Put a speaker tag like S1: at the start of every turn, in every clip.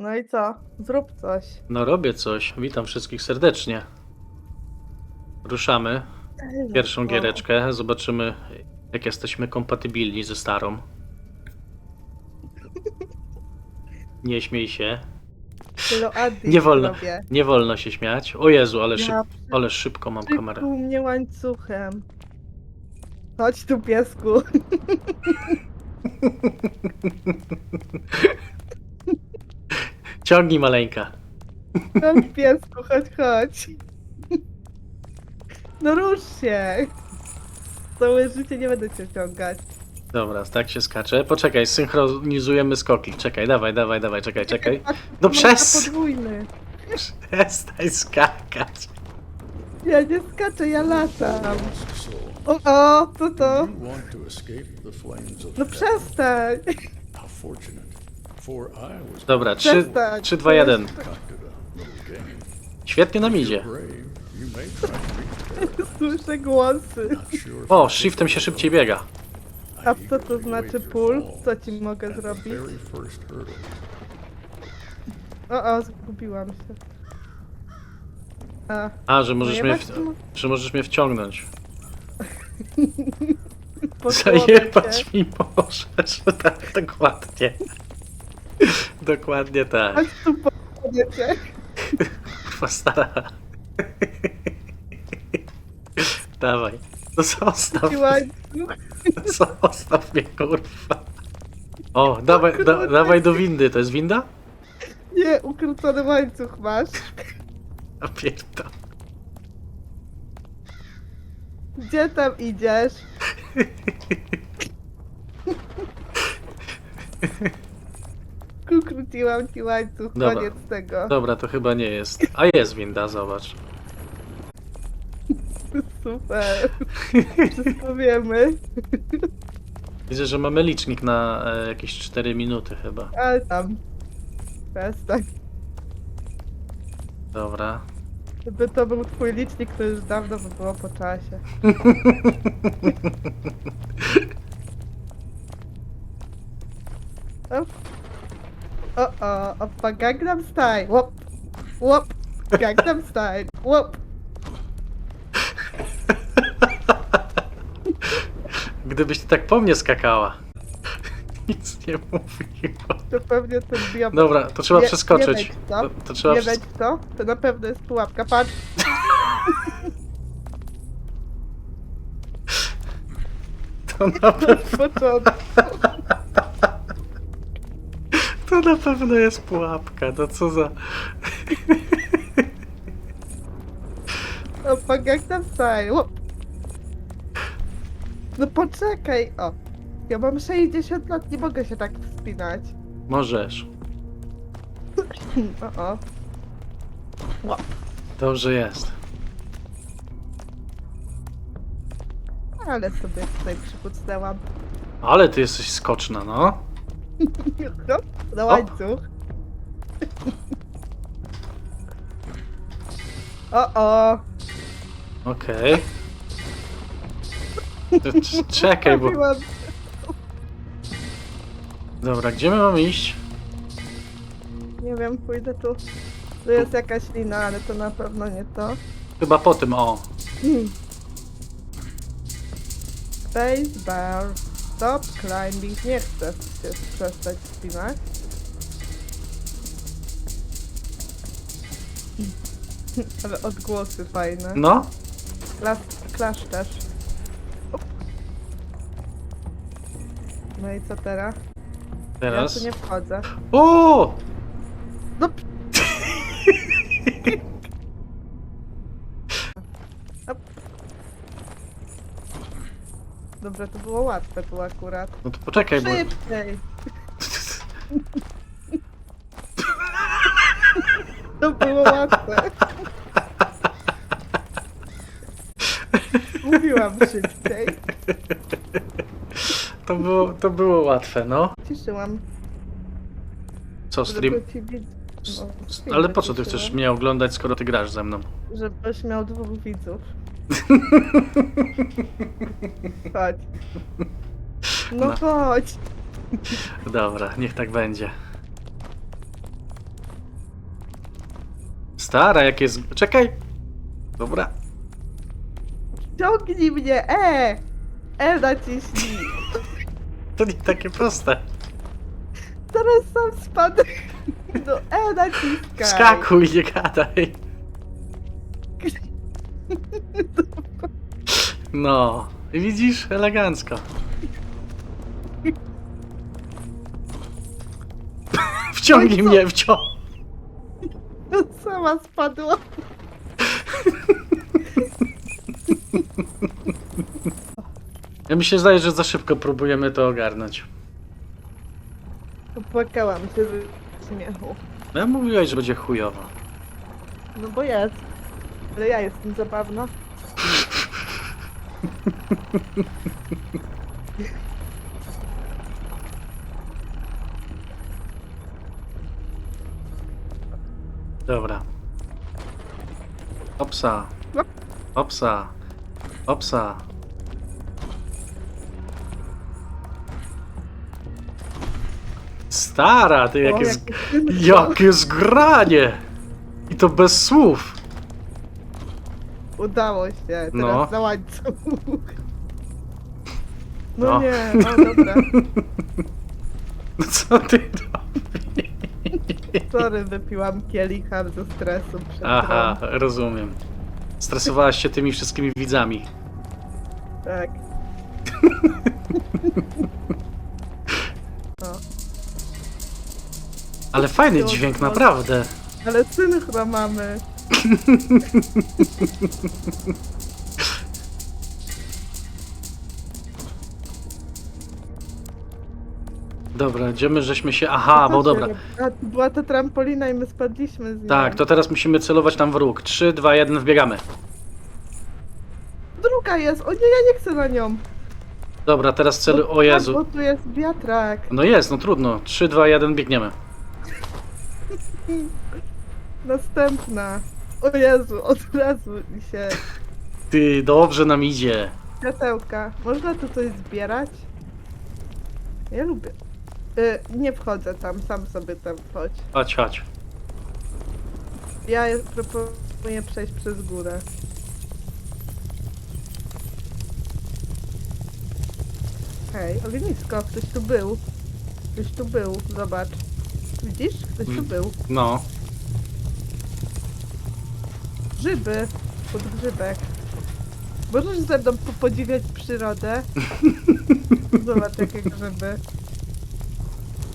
S1: No i co? Zrób coś.
S2: No robię coś. Witam wszystkich serdecznie. Ruszamy pierwszą giereczkę. Zobaczymy, jak jesteśmy kompatybilni ze starą. Nie śmiej się.
S1: Tylo Adi
S2: Nie wolno.
S1: robię.
S2: Nie wolno się śmiać. O Jezu, ale, szyb...
S1: Ja
S2: ale szybko mam kamerę.
S1: Przykuł mnie łańcuchem. Chodź tu, piesku.
S2: Ciągnij maleńka.
S1: Chodź, piesku, chodź, chodź. No rusz się. Całe życie nie będę cię ciągać.
S2: Dobra, tak się skacze. Poczekaj, synchronizujemy skoki. Czekaj, dawaj, dawaj, dawaj, czekaj, czekaj. No przez-
S1: podwójny.
S2: Przestań skakać.
S1: Ja nie skaczę, ja latam. O, o, co to? No przestań.
S3: How fortunate. For I was
S2: Dobra, 3,
S1: Przestań.
S2: 3 2, 1.
S3: concocted a little game.
S2: Świetnie nam idzie.
S1: Słyszę głosy.
S2: O,
S3: if
S2: shiftem się szybciej biega.
S1: A co to znaczy pól? Co ci mogę zrobić? O, o, zgubiłam się. A,
S2: A, że możesz,
S1: No
S2: mnie, w... że możesz mnie wciągnąć.
S1: posłonę
S2: Zajebać mi możesz. Tak, dokładnie. Dokładnie tak.
S1: Tu, posłonę cię.
S2: Kurwa stara. Dawaj. No zostaw. Zostaw mnie, kurwa. O, dawaj, da, dawaj do windy. To jest winda?
S1: Nie, ukrócony łańcuch masz.
S2: A.
S1: Gdzie tam idziesz? Ukróciłam ci łańcuch,
S2: Dobra.
S1: koniec tego.
S2: Dobra, to chyba nie jest. A jest winda, zobacz.
S1: Super. Wszystko wiemy.
S2: Widzę, że mamy licznik na e, jakieś 4 minuty chyba.
S1: Ale tam. Przestań.
S2: Dobra.
S1: Gdyby to był twój licznik, to już dawno by było po czasie. O, o, o, opa, Gangnam Style, łop, łop, Gangnam Style, łop.
S2: Gdybyś ty tak po mnie skakała. Nic nie mówiła.
S1: To pewnie ten diab...
S2: Dobra, to trzeba
S1: Nie-
S2: przeskoczyć.
S1: nie wejdź w to.
S2: To, to trzeba
S1: Nie
S2: przes-
S1: wejdź w to, to na pewno jest pułapka, patrz.
S2: to, na
S1: Od początku.
S2: To na pewno jest pułapka. No co za.
S1: Gangnam Style, łop. No poczekaj, o. Ja mam 60 lat, nie mogę się tak wspinać.
S2: Możesz.
S1: O, o.
S2: Dobrze jest.
S1: Ale sobie tutaj przykucnęłam.
S2: Ale ty jesteś skoczna, no.
S1: No, na łańcuch. O, o.
S2: Okej. To c- Czekaj, bo.
S1: Trafiłam.
S2: Dobra, gdzie my mamy iść?
S1: Nie wiem, pójdę tu. Tu jest jakaś lina, ale to na pewno nie to.
S2: Chyba po tym, o.
S1: Hmm. Spacebar. Stop climbing. Nie chcę się przestać spinać. Ale odgłosy fajne.
S2: No.
S1: Klas, klasz też. Up. No i co teraz? Ja
S2: Teraz.
S1: tu nie wchodzę.
S2: O!
S1: Dobra, to było łatwe tu akurat.
S2: No to poczekaj, bo.
S1: Szybciej! To było łatwe. Mówiłam szybciej.
S2: To było, to było łatwe, no.
S1: Ciszyłam.
S2: Co, stream?
S1: Żeby ci widz...
S2: S-
S1: no, stream
S2: Ale po co ty chcesz mnie oglądać, skoro ty grasz ze mną?
S1: Żebyś miał dwóch widzów. Chodź. No,
S2: No.
S1: chodź.
S2: Dobra, niech tak będzie. Stara, jak jest... Czekaj! Dobra.
S1: Ciągnij mnie, e! E naciśnij.
S2: To nie takie proste.
S1: Teraz sam spadł. No E naciskaj.
S2: Skakuj, nie gadaj. No, widzisz? Elegancko. Wciągnij mnie, wciągnij.
S1: Sama spadła.
S2: Ja mi się zdaje, że za szybko próbujemy to ogarnąć.
S1: Popłakałam się z śmiechu.
S2: No mówiłeś, że będzie chujowo.
S1: No bo jest. Ale ja jestem zabawna.
S2: Dobra. Opsa.
S1: No.
S2: Opsa. Opsa. Stara, ty jakie, z...
S1: jakie
S2: zgranie! I to bez słów.
S1: Udało się. Teraz
S2: No.
S1: na łańcuch. No,
S2: No.
S1: nie, no dobra.
S2: No co ty robisz?
S1: Sorry, wypiłam kielicha ze stresu przed
S2: Aha,
S1: grą.
S2: rozumiem. Stresowałaś się tymi wszystkimi widzami.
S1: Tak. O,
S2: Ale fajny dźwięk, naprawdę.
S1: ale synchro mamy.
S2: Dobra, idziemy, żeśmy się... Aha, bo dobra.
S1: A, była ta trampolina i my spadliśmy z niej.
S2: Tak, to teraz musimy celować tam w róg. 3, 2, 1, wbiegamy.
S1: Druga jest! O nie, ja nie chcę na nią!
S2: Dobra, teraz celu... O
S1: Tak,
S2: Jezu.
S1: bo tu jest wiatrak.
S2: No jest, no trudno. 3, 2, 1, biegniemy.
S1: Następna. O Jezu, od razu mi się...
S2: Ty, dobrze nam idzie.
S1: Światełka. Można tu coś zbierać? Ja lubię. Y, nie wchodzę tam, sam sobie tam wchodź.
S2: Chodź, chodź.
S1: Ja proponuję przejść przez górę. Hej, ognisko, ktoś tu był. Ktoś tu był, zobacz. Widzisz? Ktoś tu
S2: Mm.
S1: był.
S2: No.
S1: Grzyby. Podgrzybek. Możesz ze mną po- podziwiać przyrodę? Zobacz jakie grzyby.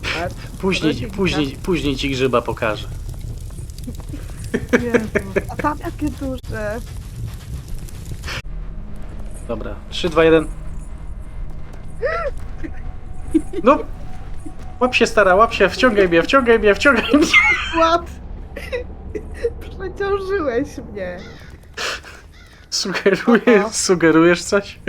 S1: Patrz.
S2: Później, później, później ci grzyba pokażę.
S1: Jezu. A tam jakie duże.
S2: Dobra, 3, 2, 1. No! Łap się stara, łap się, wciągaj mnie, wciągaj mnie, wciągaj mnie.
S1: Łap! Przeciążyłeś mnie.
S2: Sugerujesz, sugerujesz coś?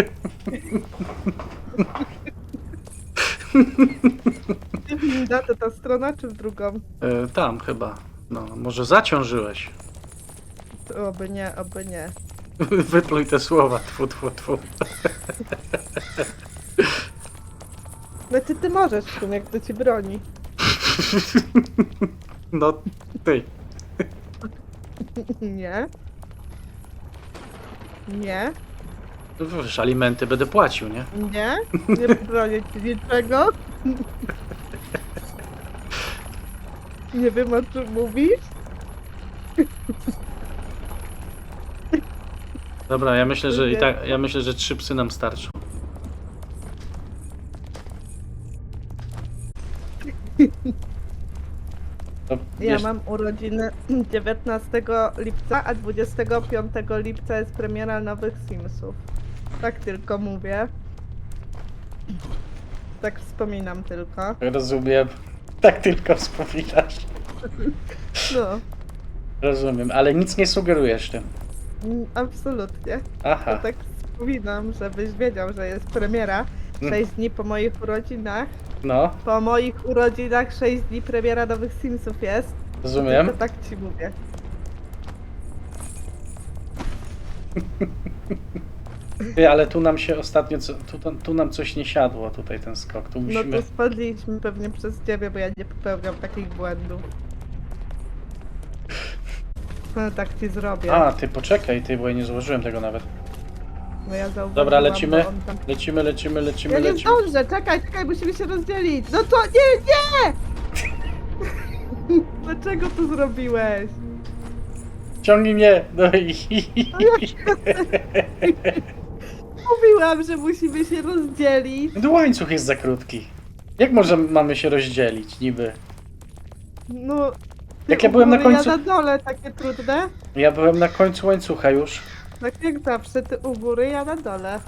S1: Winda to ta strona czy w drugą?
S2: E, tam chyba. No, może zaciążyłeś.
S1: Oby nie, oby nie.
S2: Wypluj te słowa, tfu, tfu, tfu.
S1: Znaczy ty możesz sumie, jak to ci broni.
S2: No, ty.
S1: Nie. Nie.
S2: Wiesz, alimenty będę płacił, nie?
S1: Nie. Nie bronię ci niczego. Nie wiem o czym mówisz.
S2: Dobra, ja myślę, że i tak, ja myślę, że trzy psy nam starczą. To
S1: Ja
S2: wiesz,
S1: mam urodziny 19 lipca, a 25 lipca jest premiera nowych Simsów. Tak tylko mówię. Tak wspominam tylko.
S2: Rozumiem. Tak tylko wspominasz.
S1: No,
S2: Rozumiem, ale nic nie sugerujesz tym.
S1: mm, absolutnie. To
S2: Aha.
S1: tak wspominam, żebyś wiedział, że jest premiera. 6 dni po moich urodzinach.
S2: No,
S1: Po moich urodzinach 6 dni premiera nowych Simsów jest.
S2: rozumiem.
S1: To tak ci mówię.
S2: Ty, ale tu nam się ostatnio, co, tu, tu nam coś nie siadło, tutaj ten skok. Tu
S1: No
S2: musimy...
S1: to spadliśmy pewnie przez ciebie, bo ja nie popełniam takich błędów. No, tak ci zrobię.
S2: A, ty poczekaj, ty, bo ja nie złożyłem tego nawet.
S1: No ja zauważyłam,
S2: Dobra, lecimy.
S1: bo on tam-
S2: Lecimy, lecimy, lecimy,
S1: Ja nie
S2: lecimy.
S1: zdążę, czekaj, czekaj, musimy się rozdzielić. No to nie, nie! Dlaczego to zrobiłeś?
S2: Ciągnij mnie! No i...
S1: Mówiłam, że musimy się rozdzielić.
S2: No łańcuch jest za krótki. Jak może mamy się rozdzielić, niby?
S1: No.
S2: Jak ja byłem na końcu-
S1: Ja na dole, takie trudne.
S2: Ja byłem na końcu łańcucha już.
S1: Tak jak zawsze, ty u góry, ja na dole.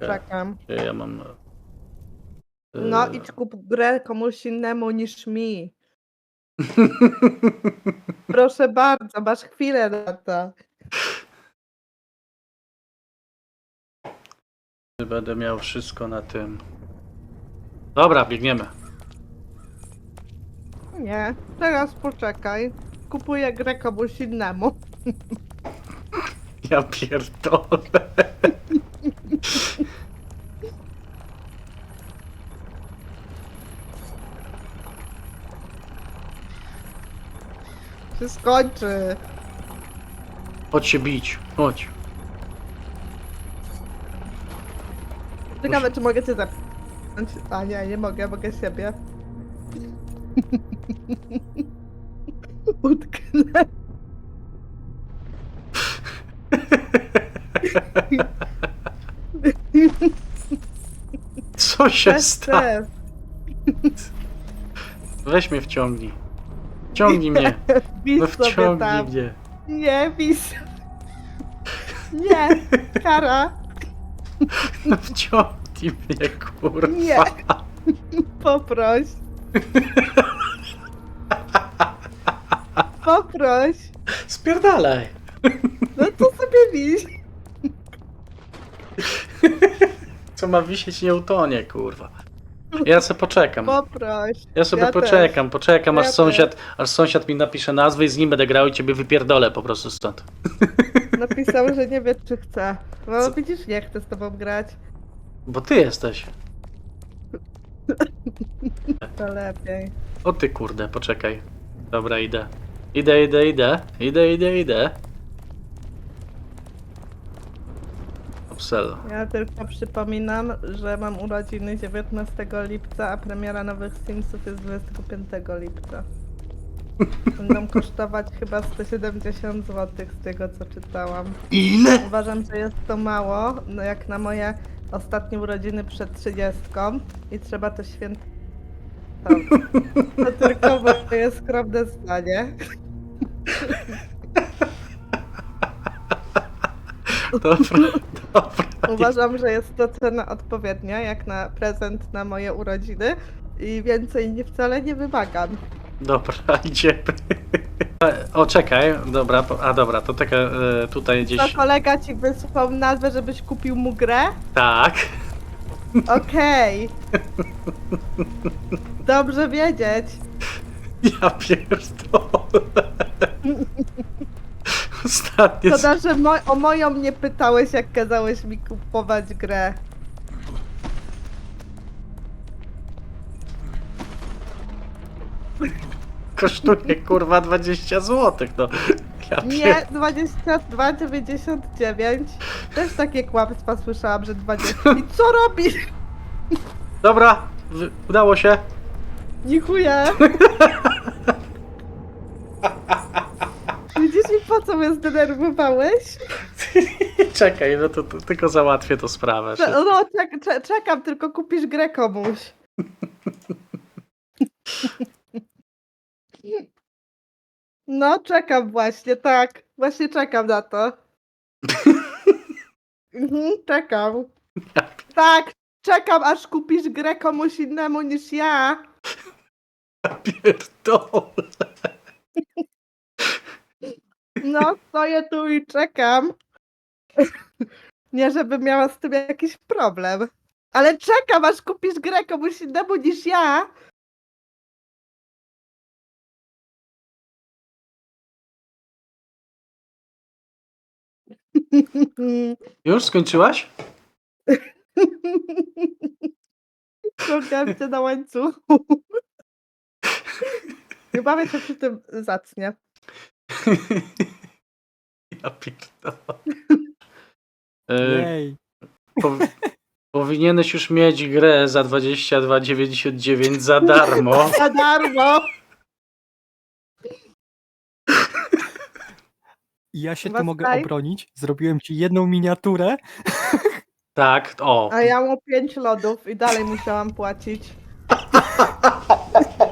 S1: Czekam.
S2: Gdzie Ja mam...
S1: No,
S2: e,
S1: idź kup grę komuś innemu niż mi. Proszę bardzo, masz chwilę na to.
S2: Będę miał wszystko na tym. Dobra, biegniemy.
S1: Nie, teraz poczekaj. Kupuję grę komuś innemu.
S2: Ja pierdolę.
S1: Się skończy.
S2: Chodź się bić, chodź.
S1: Ciekawe, czy mogę cię zepchnąć. A nie, nie mogę, mogę siebie. Utknę.
S2: Co się stało? Weź mnie wciągnij. Wciągnij mnie. No wciągnij mnie.
S1: Nie, wis. Nie, kara.
S2: No wciągnij mnie, kurwa.
S1: Nie. Poproś. Poproś.
S2: Spierdalaj.
S1: No to sobie wiś.
S2: Co ma wisieć nie utonie, kurwa. Ja se poczekam.
S1: Poproś.
S2: Ja sobie
S1: ja
S2: poczekam, poczekam aż
S1: Ja
S2: sąsiad, aż sąsiad mi napisze nazwę i z nim będę grał i ciebie wypierdolę po prostu stąd.
S1: Napisał, że nie wie, czy chce. No
S2: Co?
S1: widzisz, nie chcę z tobą grać.
S2: Bo ty jesteś.
S1: To lepiej.
S2: O ty kurde, poczekaj. Dobra, idę. Idę, idę, idę. Idę, idę, idę. Upsell.
S1: Ja tylko przypominam, że mam urodziny 19 lipca, a premiera nowych Simsów jest 25 lipca. Będą kosztować chyba 170 zł z tego co czytałam.
S2: Ile?
S1: Uważam, że jest to mało, no jak na moje ostatnie urodziny przed 30 i trzeba to świętować. To tylko moje skromne zdanie.
S2: Dobra, dobra.
S1: Uważam, że jest to cena odpowiednia, jak na prezent na moje urodziny i więcej nie, wcale nie wymagam.
S2: Dobra, idziemy. O, czekaj, dobra, po- a dobra, to taka e, tutaj
S1: To
S2: gdzieś.
S1: kolega ci wysłał nazwę, żebyś kupił mu grę?
S2: Tak.
S1: Okej. Dobrze wiedzieć.
S2: Ja pierdolę. Ostatnie.
S1: Szkoda, że mo o moją nie pytałeś, jak kazałeś mi kupować grę.
S2: Kosztuje kurwa 20 zł. No. Ja
S1: Nie,
S2: pier...
S1: 22,99. Też takie kłamstwa słyszałam, że 20. I co robisz?
S2: Dobra, udało się.
S1: Nichuję. Po co mnie zdenerwowałeś?
S2: Czekaj, no to, to tylko załatwię tą sprawę.
S1: Cze- No, czek cze- czekam, tylko kupisz grę komuś. No, czekam właśnie, tak. Właśnie czekam na to. Mhm, czekam. Tak, czekam aż kupisz grę komuś innemu niż ja.
S2: Ja pierdolę.
S1: No, stoję tu i czekam. Nie, żebym miała z tym jakiś problem. Ale czekam, aż kupisz grę komuś innemu niż ja.
S2: Już skończyłaś?
S1: Ciągam cię na łańcuchu. Bawię się przy tym zacnie.
S2: Ja pierdolę. E, po, powinieneś już mieć grę za 22,99 za darmo.
S1: Za darmo!
S4: Ja się tu mogę
S1: daj?
S4: obronić. Zrobiłem ci jedną miniaturę.
S2: Tak, o.
S1: A ja mam pięć lodów i dalej musiałam płacić.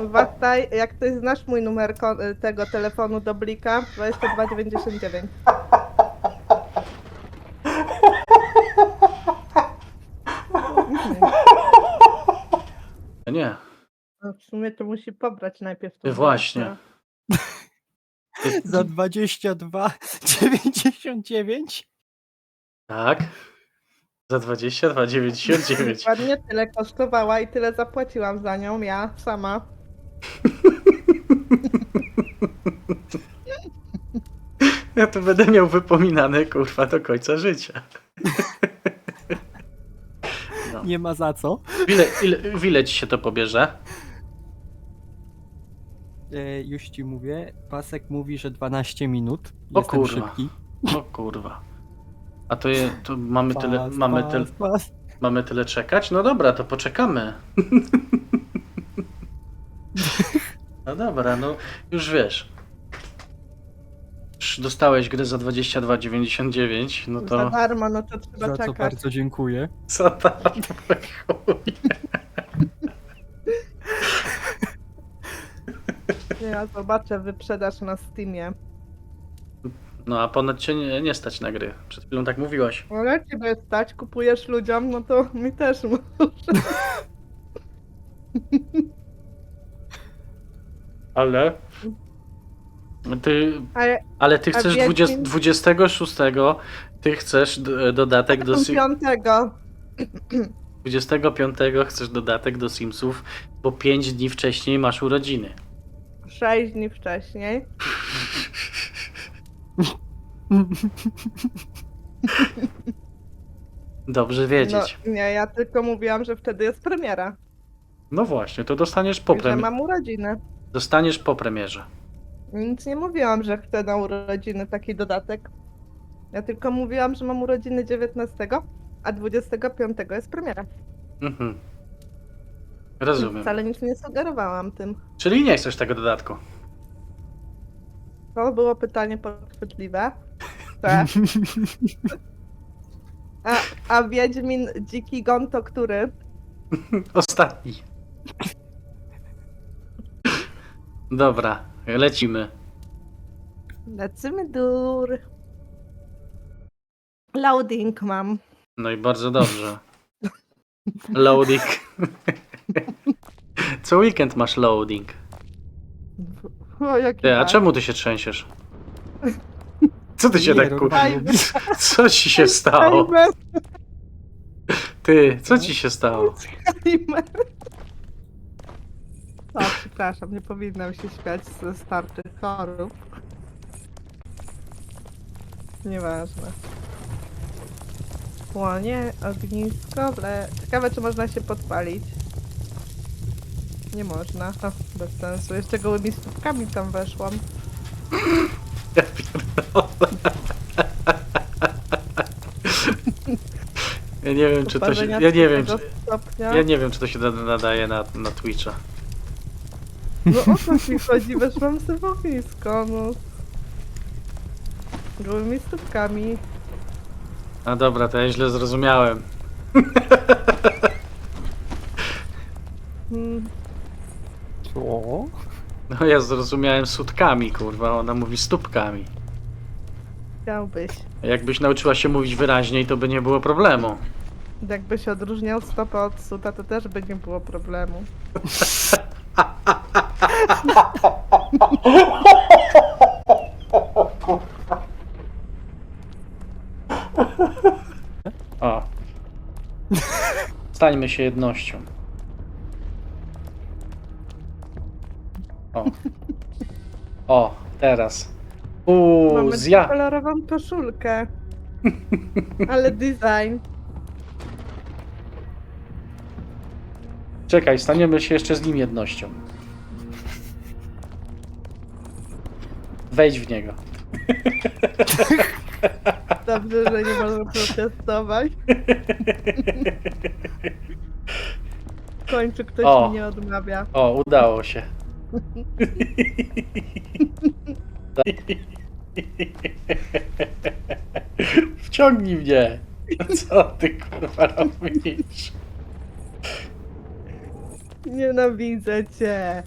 S1: Wastaj, jak ty znasz mój numer tego telefonu do Blika? 2299.
S2: Nie.
S1: No, w sumie to musi pobrać najpierw. tą
S2: Właśnie.
S4: Za 22,99.
S2: Tak. Za 22,99.
S1: Dokładnie tyle kosztowała i tyle zapłaciłam za nią, ja sama.
S2: Ja to będę miał wypominane, kurwa, do końca życia. No.
S4: Nie ma za co.
S2: Ile, ile, w ile ci się to pobierze?
S4: E, już ci mówię. Pasek mówi, że 12 minut.
S2: O
S4: Jestem
S2: kurwa.
S4: szybki.
S2: O kurwa. A to, je, to mamy, tyle,
S4: Pas,
S2: mamy,
S4: pas,
S2: tyle,
S4: pas.
S2: mamy tyle czekać? No dobra, to poczekamy. No dobra, no już wiesz. Już dostałeś grę za 22,99, no
S1: Za
S2: to
S1: darmo, no to trzeba
S4: Za co
S1: czekać.
S4: bardzo dziękuję.
S2: co tam chuj.
S1: Ja zobaczę wyprzedaż na Steamie.
S2: No a ponad cię nie, nie stać na gry. Przed chwilą tak mówiłaś.
S1: No jak ciebie stać, kupujesz ludziom, no to mi też może.
S2: Ale? Ty,
S1: Ale
S2: ale ty
S1: A
S2: chcesz
S1: Wiedźmin?
S2: 20, 26, ty chcesz d- dodatek do Sim-
S1: piątego.
S2: 25 chcesz dodatek do Simsów, bo 5 dni wcześniej masz urodziny.
S1: Sześć dni wcześniej.
S2: Dobrze
S1: No
S2: wiedzieć.
S1: nie, ja tylko mówiłam, że wtedy jest premiera.
S2: No, właśnie, to dostaniesz po,
S1: I że
S2: premi-
S1: mam urodziny.
S2: Dostaniesz po premierze.
S1: Nic nie mówiłam, że chcę na urodziny taki dodatek. Ja tylko mówiłam, że mam urodziny 19, a 25 jest premiera.
S2: Mhm. Rozumiem.
S1: Wcale nic nie sugerowałam tym.
S2: Czyli nie chcesz tego dodatku.
S1: To było pytanie podchwytliwe. Te. A, a Wiedźmin Dziki Gon to który?
S2: Ostatni. Dobra, lecimy.
S1: Lecimy dur. Loading mam.
S2: No i bardzo dobrze. Loading. Co weekend masz loading.
S1: O, jaki
S2: Ty, a czemu ty się trzęsiesz? Co ty się
S4: Nie,
S2: tak ku... Co ci się stało?
S1: Timer,
S2: Ty, co ci się stało?
S1: timer. O, przepraszam, nie powinnam się śmiać ze starczych chorób. Nieważne. Płonie, ognisko, ble... Ciekawe, czy można się podpalić. Nie można. O, bez sensu. Jeszcze gołymi stópkami tam weszłam.
S2: Ja pierdolę. Ja nie wiem, czy to się... Ja nie wiem, czy... Ja nie wiem, czy to się nada- nadaje na, na Twitcha.
S1: No o co mi chodzi? Weszłam sobie w ognisko, no. Gołymi stópkami.
S2: A dobra, to ja źle zrozumiałem.
S1: Mm,
S4: Co?
S2: No ja zrozumiałem sutkami, kurwa, ona mówi stópkami.
S1: Chciałbyś.
S2: Jakbyś nauczyła się mówić wyraźniej, to by nie było problemu.
S1: Jakbyś odróżniał stopę od suta, to też by nie było problemu.
S2: O. Stańmy się jednością. O. O, teraz. Uuu,
S1: Mamy
S2: zja.
S1: kolorową koszulkę. Ale design.
S2: Czekaj, staniemy się jeszcze z nim jednością. Wejdź w niego.
S1: Dobrze, że nie można protestować. W końcu ktoś
S2: O.
S1: mi nie odmawia.
S2: O, udało się. Wciągnij mnie. Co ty kurwa robisz?
S1: Nienawidzę cię.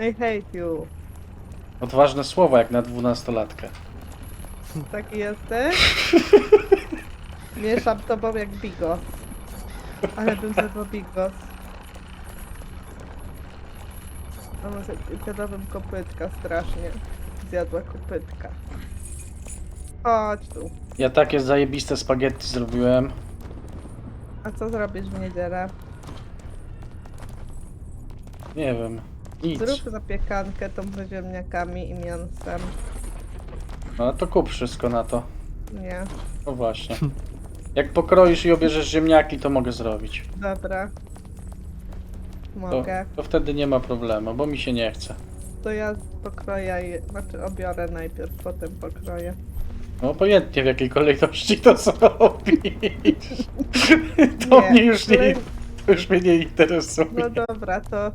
S1: I hate you.
S2: Odważne słowa jak na dwunastolatkę.
S1: Taki jesteś? Mieszam tobą jak bigos. Ale bym zjadła bigos. A może zjadłabym kopytka strasznie. Zjadła kopytka. Chodź tu.
S2: Ja takie zajebiste spaghetti zrobiłem.
S1: A co zrobisz w niedzielę?
S2: Nie wiem. Nic.
S1: Zrób zapiekankę tą z ziemniakami i mięsem.
S2: No to kup wszystko na to.
S1: Nie,
S2: No właśnie. Jak pokroisz i obierzesz ziemniaki, to mogę zrobić.
S1: dobra.
S2: To,
S1: Mogę.
S2: to wtedy nie ma problemu, bo mi się nie chce.
S1: To ja pokroję, je- znaczy obiorę najpierw, potem pokroję.
S2: No obojętnie w jakiej kolejności to zrobisz. To
S1: Nie,
S2: mnie już nie, to już mnie nie interesuje.
S1: No dobra, to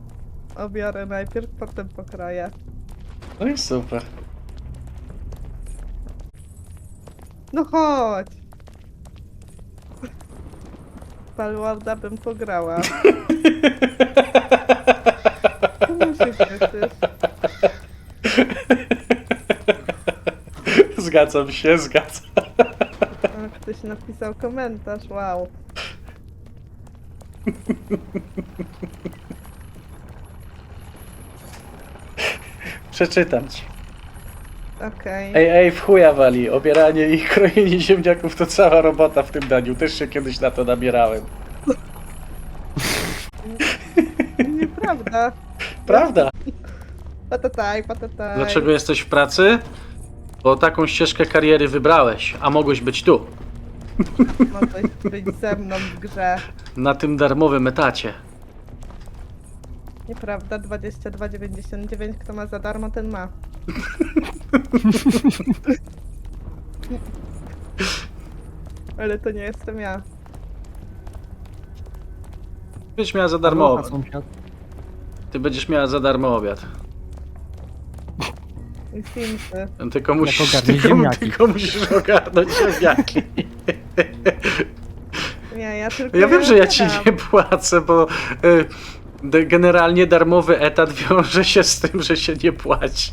S1: obiorę najpierw, potem pokroję.
S2: No i super.
S1: No chodź! Palwarda bym pograła. Się cieszysz?
S2: Zgadzam się, zgadzam.
S1: A, ktoś napisał komentarz, wow.
S2: Przeczytam ci.
S1: Okej.
S2: Ej, ej, w chuja wali. Obieranie i krojenie ziemniaków to cała robota w tym daniu. Też się kiedyś na to nabierałem.
S1: Nieprawda.
S2: Prawda?
S1: Patataj, patataj.
S2: Dlaczego jesteś w pracy? Bo taką ścieżkę kariery wybrałeś, a mogłeś być tu,
S1: Mogłeś być ze mną w grze.
S2: na tym darmowym etacie.
S1: Nieprawda, 22,99. Kto ma za darmo, ten ma. Ale to nie jestem ja.
S2: Będziesz miała za darmo obiad. Ty będziesz miała za darmo obiad.
S1: I Simsy.
S2: Tylko musisz,
S4: ogarniesz
S2: tylko,
S4: ziemniaki.
S2: tylko musisz ogarnąć ziemniaki.
S1: Nie, ja tylko.
S2: Ja wiem, że ja ci nie płacę, bo y, generalnie darmowy etat wiąże się z tym, że się nie płaci.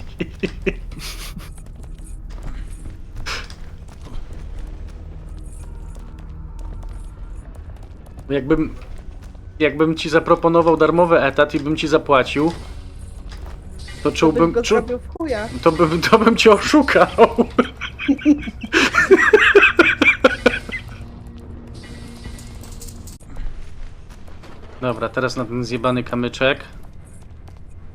S2: Jakbym, jakbym ci zaproponował darmowy etat i bym ci zapłacił, to
S1: To
S2: czułbym, czu,
S1: zrobił w chuja.
S2: to, bym, to bym cię oszukał. Dobra, teraz na ten zjebany kamyczek.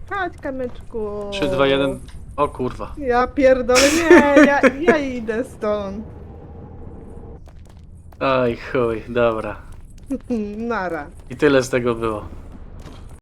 S1: Chodź, kamyczku.
S2: 3, 2, 1. O kurwa.
S1: Ja pierdolę, nie, ja, ja idę stąd.
S2: Oj chuj, dobra.
S1: Nara.
S2: I tyle z tego było.